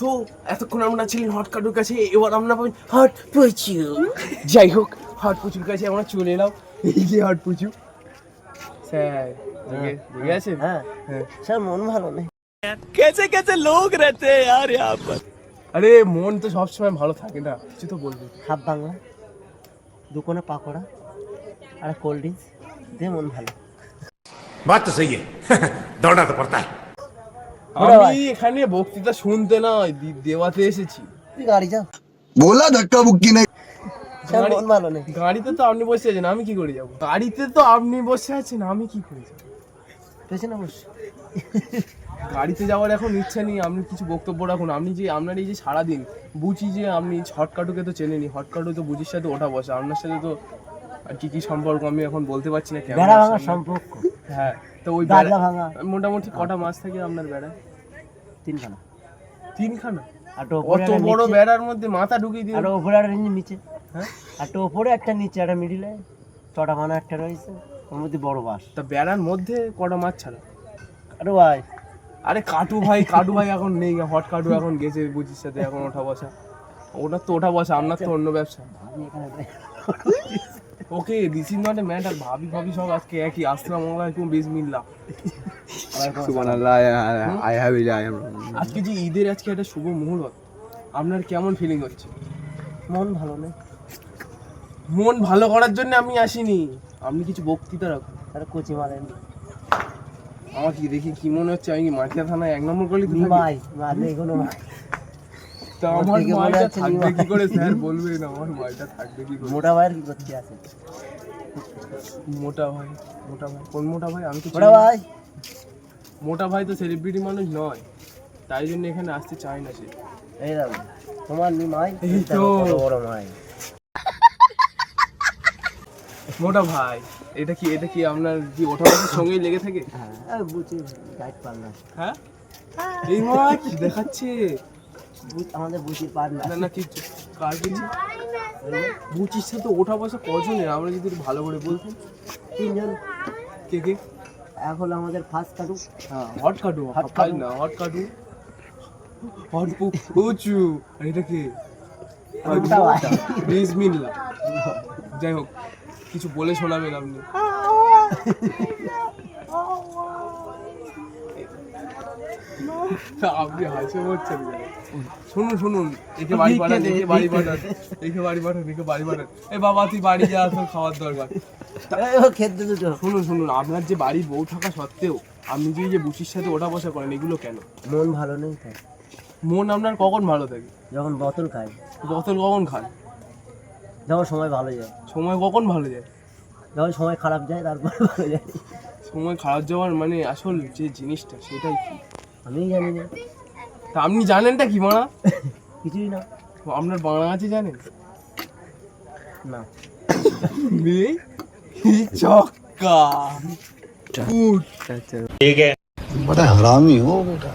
তো এতক্ষণ আমরা ছিলেন হট কাটুর কাছে এবার আমরা পাবেন হট পুচু যাই হোক হট পুচুর কাছে আমরা চলে এলাম এই যে হট পুচু স্যার দেখে দেখে আছেন হ্যাঁ হ্যাঁ স্যার মন ভালো নেই कैसे कैसे लोग रहते हैं यार यहाँ पर আরে মন তো সবসময় ভালো থাকে না কিছু তো বলবি হাফ বাংলা দুকোনা পাকোড়া আর কোল্ড ড্রিঙ্কস দিয়ে মন ভালো बात तो सही है दौड़ना तो पड़ता है ওরা আমি এখানে বক্তৃতা শুনতে নয় দেওয়াতে এসেছি। গাড়ি যা। বলা ধাক্কা বুক্কি নাই। গাড়িতে তো আপনি বসে আছেন আমি কি করে যাব? গাড়িতে তো আপনি বসে আছেন আমি কি করে যাব? পেছনে বসে। গাড়িতে যাওয়ার এখন ইচ্ছা নেই আপনি কিছু বক্তব্য রাখুন। আপনি যে আপনার এই যে সারাদিন বুঝি যে আপনি হটকাটুকে তো চেনেনি হটকাটু তো বুঝির সাথে ওঠা বসে। আপনার সাথে তো আর কি কি সম্পর্ক আমি এখন বলতে পারছি না কেন সম্পর্ক। হ্যাঁ তো ওই গাজা ভাঙা। মোটামুটি কটা মাস থাকে আপনার বেড়ায়? তিনখানা। তিনখানা? আর অত বড় বেড়ার মধ্যে মাথা ঢুকিয়ে দিয়ে আর ওপরে নিচে। হ্যাঁ? আর ওপরে একটা নিচে একটা মিডিলে মানা একটা রয়েছে। ওর মধ্যে বড় বাস তা বেড়ার মধ্যে কটা মাছ ছাড়া? আরে ভাই। আরে কাটু ভাই কাটু ভাই এখন নেই। হট কাটু এখন গেছে বুঝির সাথে এখন ওঠা বসা। তো ওঠা বসা আপনার তো অন্য ব্যবসা। Okay this is not a matter ভাবি ভাবি সব আজকে একই আসসালামু আলাইকুম বিসমিল্লাহ সুবহানাল্লাহ I have it I have আজকে যে ঈদের আজকে একটা শুভ মুহূর্ত আপনার কেমন ফিলিং হচ্ছে? মন ভালো নেই। মন ভালো করার জন্য আমি আসিনি। আপনি কিছু বক্তৃতা রাখুন। তারা কোচি মারেন আমার কি দেখি কি মনে হচ্ছে আমি মাটিয়া থানায় এক নম্বর গলি ভাই ভালো এগুলো। তা আমার আমার দেখে মাইটা থাকবে কি করে স্যার বলবেন আমার মাইটা থাকবে কি করে? মোটা ভাইয়ের কি করতে আছে? মোটা ভাই মোটা ভাই কোন মোটা ভাই? আমি তো মোটা ভাই। মোটা ভাই তো সেলিব্রিটি মানুষ নয় তাই জন্য এখানে আসতে চায় না সে। এই তোমার নি মাই এই তো। বড় মাই। মোটা ভাই এটা কি এটা কি আপনার কি ওঠা বসার সঙ্গেই লেগে থাকে? হ্যাঁ আমি বুঝি গাইড হ্যাঁ? এই মা কি দেখাচ্ছে? বুঝ- আমাদের বুঝি পার না। না না কিছু কার কিছু বুচির সাথে ওঠা বসা কজনের? আমরা যদি একটু ভালো করে বলতাম তিনজন। কে কে? এখন আমাদের ফার্স্ট কাটু। হ্যাঁ হট কাটু হট হট কাটু। না হট কাটু। হট উঁচু আর এটা কি। বিসমিল্লাহ। যাই হোক কিছু বলে শোনাবেন আপনি। আপনি হাসে শুনুন শুনুন একে বাড়ি পাঠান একে বাড়ি পাঠান একে বাড়ি পাঠান একে বাড়ি পাঠান। এ বাবা তুই বাড়ি যা তোর খাওয়ার দরকার। খেতে দুটো। শুনুন শুনুন আপনার যে বাড়ি বউ থাকা সত্ত্বেও আপনি যে যে বুচির সাথে ওঠা বসা করেন এগুলো কেন? মন ভালো নেই মন আপনার কখন ভালো থাকে? যখন বোতল খাই বোতল কখন খান যখন সময় ভালো যায়। সময় কখন ভালো যায়? যখন সময় খারাপ যায় তারপরে ভালো যায়। সময় খারাপ যাওয়ার মানে আসল যে জিনিসটা সেটাই কি? আমি জানি না তা আপনি জানেনটা কি মানা কিছুই না আপনার বাংলা আছে জানেন না নেই এই চক্কা উঠ। बड़ा हरामी हो बेटा